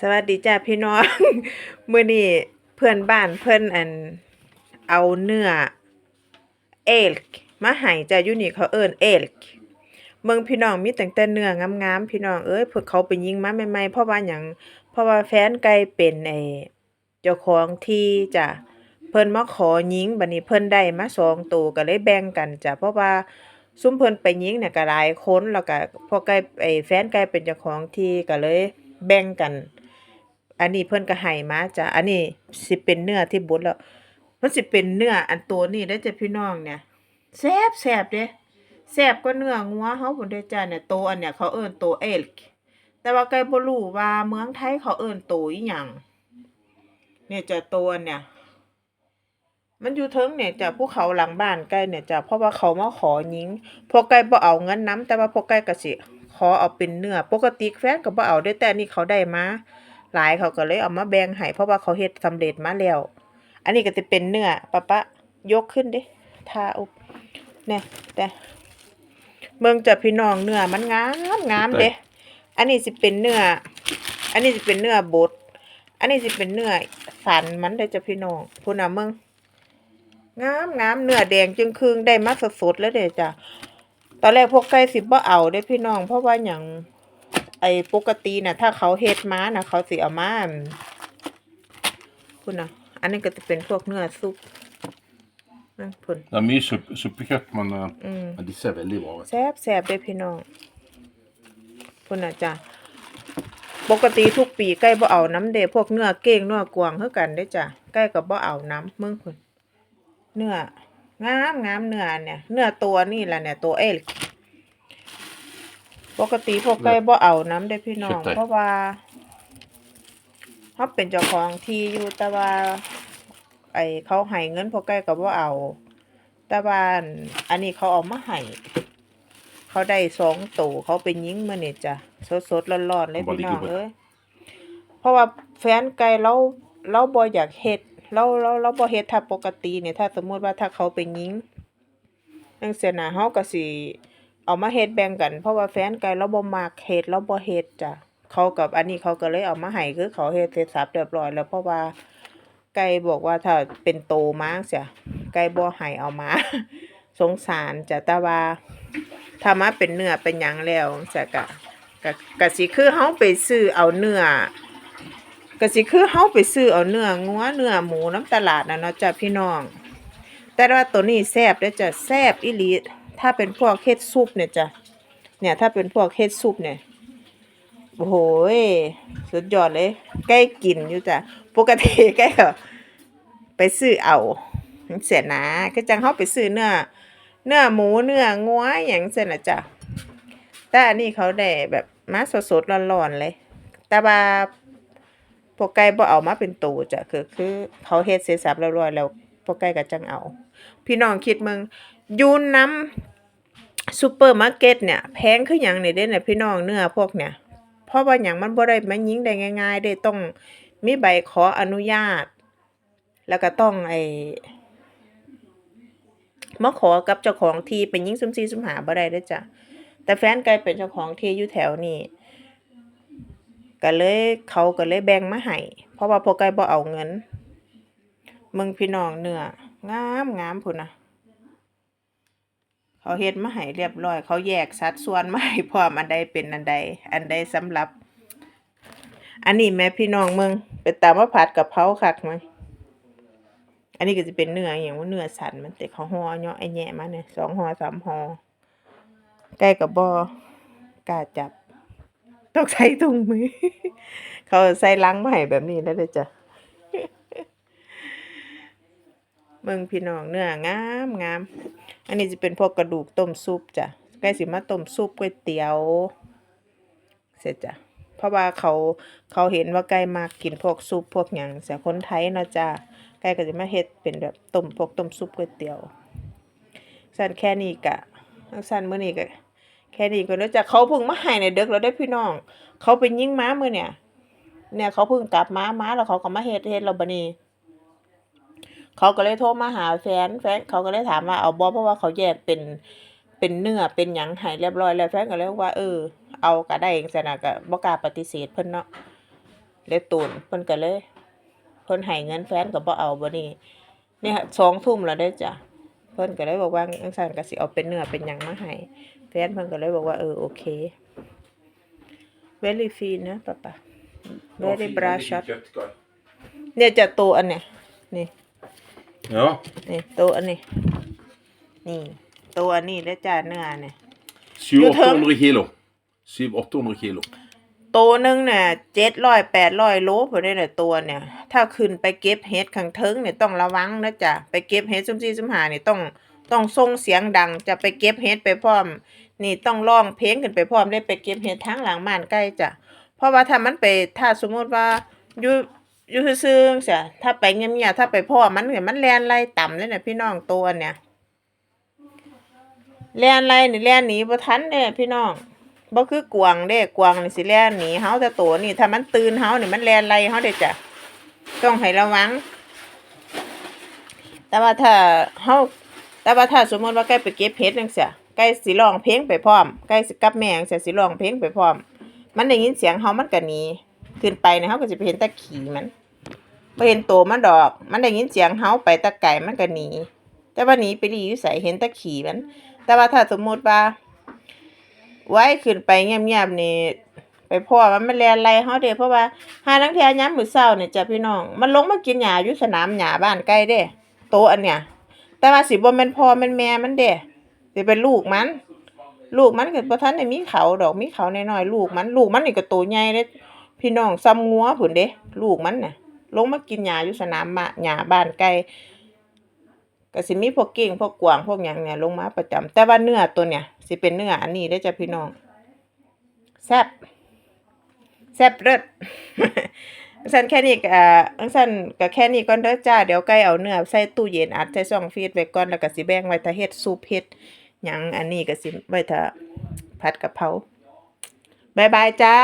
สวัสดีจ้าพี่น้อง มื้อนี้เพื่อนบ้านเพิ่อนอันเอาเนื้อเอลกมาให้จ้าอยู่นี่เขาเอิ้นเอลกเมืองพี่น้องมีตั้งแต่เนื้องามๆพี่น้องเอ้ยพวกเขาไปยิงมาใหม่ๆเพราะว่าหยังเพราะว่าแฟนไก่เป็นไอ้เจ้าของที่จ้ะเพิ่นมาขอยิงบัดนี้เพิ่นได้มาสองตัวก็เลยแบ่งกันจ้ะเพราะว่าซุมเพิ่นไปยิงเนี่ยก็หลายคนแล้วก็พอไก่ไอ้แฟนไก่เป็นเจ้าของที่ก็เลยแบ่งกัน อันนี้เพิ่นก็ให้มาจ้ะอันนี้สิเป็นเนื้อที่บดแล้ว มันสิเป็นเนื้ออันตัวนี้ได้อจ้ะพี่น้องเนี่ยแซ่บแซ่บเด้แซ่บกว่าเนื้องัวเฮาพุ่นเด้จ้ะเนี่ยโตวอันเนี่ยเขาเอิ้นโตวเอลกแต่ว่าไก่บ่รู้ว่าเมืองไทยเขาเอิ้นโตวอีหยังเนี่ยจ้ะโตวอันเนี่ย มันอยู่เทิงเนี่ยจ้ะภูเขาหลังบ้านไก่เนี่ยจ้ะเพราะว่าเขามาขอยิงพวกไก่บ่เอาเงินนํแต่ว่าพวกไก่ก็สิขอเอาเป็นเนื้อปกติแฟนก็บ่เอาเด้อแต่อันนี้เขาได้มา หลายเขาก็เลยเอามาแบ่งให้เพราะว่าเขาเฮ็ดสำเร็จมาแล้ว อันนี้ก็จะเป็นเนื้อปะปะยกขึ้นดิทาอุบเนี่ยแต่เมืองจะพี่น้องเนื้อมันงามงามเด้อันนี้สิเป็นเนื้อ อันนี้สิเป็นเนื้อบด อันนี้สิเป็นเนื้อสันมันเด้อจ้ะพี่น้องพูดน่ะเมืองงามงามเนื้อแดงจึงครึ่งได้มาสดๆแล้วเด้อจ้ะตอนแรกพวกไก่สิบ่เอาเด้อพี่น้อง เพราะว่าหยัง ไอ้ปกติน่ะ ถ้าเขาเฮ็ดมาน่ะ เขาสิเอามาอั่นพุ่นน่ะอันนี้ก็จะเป็นพวกเนื้อซุปนั่นพุ่น Det er mye supp, suppekjøtt, men, eh, อืม men de ser veldig bra ut. แซ่บแซ่บเด้อพี่น้องพุ่นน่ะจ้ะปกติทุกปีใกล้บ่เอาน้ำเด้พวกเนื้อเก้งเนื้อกวางคือกันเด้อจ้ะใกล้ก็บ่เอาน้ำมึงพุ่นเนื้องามงามเนื้อเนี่ย เนื้อตัวนี่แหละเนี่ยตัวเอลก ปกติพวกใกล้บ่เอาน้ำเด้อพี่น้องสุดท้ายเพราะว่าเขาเป็นเจ้าของที่อยู่แต่ว่า ไอเขาให้เงินพวกใกล้ก็บ่เอา แต่ว่าอันอันนี้เขาเอามาให้เขาได้สองตัวเขาไปยิงมาเนี่ยจ้ะสดสดๆร้อนๆเลยพี่น้องเอ้ยเพราะว่าแฟนไก่เราเราบ่อยากเฮ็ดเราเราเราบ่เฮ็ดถ้าปกติเนี่ยถ้าสมมุติว่าถ้าเขาไปยิงจังซี่นะเฮาก็สิ เอามาเฮ็ดแบ่งกัน เพราะว่าแฟนไก่เราบ่มักเฮ็ดเราบ่เฮ็ดจ้ะเขากับอันนี้เขาก็เลยเอามาให้คือเขาเฮ็ดเสร็จสับเรียบร้อยแล้วเพราะว่าไก่บอกว่าถ้าเป็นโตมาจั่งเสียไก่บ่ให้เอามา สงสารจ้ะแต่ว่าถ้ามาเป็นเนื้อเป็นหยังแล้วจะกะกะกะสิคือเฮาไปซื้อเอาเนื้อกะสิคือเฮาไปซื้อเอาเนื้องัวเนื้อหมูน้ำตลาดน่ะเนาะจ้ะพี่น้อง แต่ว่าตัวนี้แซ่บเด้อจ้ะแซ่บอีหลี ถ้าเป็นพวกเฮ็ดซุปเนี่ยจ้ะเนี่ยถ้าเป็นพวกเฮ็ดซุปเนี่ยโอ้โหสุดยอดเลยใกล้กินอยู่จ้ะปกติใกล้ก็ไปซื้อเอาเสียนะก็จังเฮาไปซื้อเนื้อเนื้อหมูเนื้องัวอย่างเช่นนะจ้ะแต่อันนี้เขาได้แบบมาสดๆร้อนๆเลย แต่ว่าพวกไก่บ่เอามาเป็นตูจ้ะคือคือเขาเฮ็ดเสร็จสับเรียบร้อยแล้วพวกไก่ก็จังเอา พี่น้องคิดมึงยู่น้ำ ซูเปอร์มาร์เก็ตเนี่ยแพงคือหยังนี่เด้เนี่ยพี่น้องเนื้อพวกเนี่ย เพราะว่าหยังมันบ่ได้มายิงได้ง่ายๆเด้ต้องมีใบขออนุญาต แล้วก็ต้องไอ้มาขอกับเจ้าของที่เป็นยิ่งซุ่มซีซุ่มหาบ่ได้เด้จ้ะแต่แฟนกลเป็นเจ้าของที่อยู่แถวนี้ก็เลยเขาก็เลยแบ่งมาให้เพราะว่าพวกไกลบ่เอาเงินมึงพี่น้องเนื้องามงามพุ่นนะ เขาเฮ็ดมาให้เรียบร้อย เขาแยกสัดส่วนมาให้พร้อมอันใดเป็นอันใด อันใดสำหรับ อันนี้แม่พี่น้องมึงเป็นตามว่าผัดกับเพราคักมั้งอันนี้ก็จะเป็นเนื้ออย่างว่าเนื้อสันมันแต่เขาห่อเนาะไอแย่มาเนี่ยสองห่อสามห่อใกล้กับบอกล้าจับต้องใช้ถุงมือ เขาใส่ลังมาให้แบบนี้แล้วเด้อจ้ะ เมืองพี่น้องเนื้องามงาม อันนี้จะเป็นพวกกระดูกต้มซุปจ้ะใกล้สิมาต้มซุปก๋วยเตี๋ยว เสร็จจ้ะเพราะว่าเขาเขาเห็นว่าใกล้มากกินพวกซุปพวกหยังเสียคนไทยเนาะจ้ะไก่ก็จะมาเฮ็ดเป็นแบบต้มพวกต้มซุปก๋วยเตี๋ยวสั่นแค่นี้กะสั่นมื้อนี้ก็แค่นี้ก็เนื่องจากเขาพิ่งมาให้ในเด็กแล้วได้พี่น้อง เขาไปยิงม้ามื้อเนี่ย เนี่ยเขาพิ่งกลับม้าม้าแล้วเขาก็มาเฮ็ดเฮ็ดแล้วบัดนี้ เขาก็เลยโทรมาหาแฟน แฟนเขาก็เลยถามว่าเอาบ่เพราะว่าเขาแยกเป็นเป็นเนื้อเป็นหยังให้เรียบร้อยแล้วแฟนก็เลยว่าเออ เอาก็ได้จังซั่นน่ะก็บ่กล้าปฏิเสธเพิ่นเนาะเลยตูนเพิ่นก็เลยเพิ่นให้เงินแฟนก็บ่เอาบ่นี่เนี่ยสองทุ่มแล้วได้อจ้ะเพิ่นก็เลยบอกว่าจังซั่นก็สิเอาเป็นเนื้อเป็นหยังมาให้แฟนเพิ่นก็เลยบอกว่าเออโอเค very fine นะป๊าป๊า very bra shot เนี่ยจะตัวอันเนี้ยนี่ Ja. นี่ตัวอันนี้นี่ ตัวอันนี้แล้วจ้าเนื้อเนี่ย700 Jo, tøm. 800 kilo. 700-800 kilo. ตัวหนึงเนี่ยเจ็ดร้อยแปดร้อยโลพอได้เนี่ยตัวเนี่ย ถ้าขึ้นไปเก็บเห็ดข้างเทิงเนี่ยต้องระวังนะจ๊ะไปเก็บเห็ดซุ่มซี่ซุ่มหาเนี่ยต้องต้องส่งเสียงดังจะไปเก็บเห็ดไปพร้อม นี่ต้องร้องเพลงขึ้นไปพร้อมได้ไปเก็บเห็ดทางหลังบ้านใกล้จ้ะเพราะว่าถ้ามันไปถ้าสมมติว่าอยู่ อยู่ซื่อๆจ้ะถ้าไปเงียบๆถ้าไปพ่อมันเนี่ยมันแลนไล่ต่ำเลยเนี่ยพี่น้องตัวเนี่ยแลนไล่นี่แลนหนีบ่ทันเด้พี่น้องบ่คือกวางเด้กวางนี่สิแลนหนีเฮาแต่ตัวนี่ถ้ามันตื่นเฮานี่มันแลนไล่เฮาเด้จ้ะต้องให้ระวัง แต่ว่าถ้าเฮาแต่ว่าถ้าสมมติว่าใกล้ไปเก็บเห็ดจังซี่ใกล้สิร้องเพลงไปพร้อมใกล้สิกับแม่จังซี่สิร้องเพลงไปพร้อม มันได้ยินเสียงเฮามันก็หนีขึ้นไปนี่ยเฮาก็สิไปเห็นต่ขี้มัน บ่เห็นตัวมันดอก มันได้ยินเสียงเฮาไปตะไก่มันก็หนีแต่ว่าหนีไปดีอยู่ไสเห็นต่ขี้มัน แต่ว่าถ้าสมมุติว่า ไว้ขึ้นไปเงียบๆนี่ไปพ่อมันมันแลนไล่เฮาเด้เพราะว่าหาลังเทียยามมื้อเช้าเนี่ยจ้ะพี่น้อง มันลงมากินหญ้าอยู่สนามหญ้าบ้านใกล้เด้ โตอันเนี้ยแต่ว่าสิบ่แม่นพ่อแม่นแม่มันเด้สิเป็นลูกมันลูกมันก็บ่ทันได้มีเขาดอกมีเขาน้อยๆลูกมัน ลูกมันนี่ก็โตใหญ่เด้พี่น้องซ้ำงัวพุ่นเด้ลูกมันน่ะ ลงมากินหญ้าอยู่สนามมะหญ้าบ้านไกลก็สิมีพวกเก้งพวกกวางพวกหยังเนี่ยลงมาประจำแต่ว่าเนื้อตัวเนี่ยสิเป็นเนื้ออันนี้ได้จ้ะพี่น้องแซ่บแซ่บเลิศอันสั้นแค่นี้อ่าอันสั้นก็แค่นี้ก่อนเด้อจ้า เดี๋ยวไก่เอาเนื้อใส่ตู้เย็นอัดใส่ช่องฟรีซไว้ก่อนแล้วก็สิแบ่งไว้ถ้าเฮ็ดซุปเฮ็ดหยังอันนี้ก็สิไว้ถ้าผัดกะเพราบายบายจ้า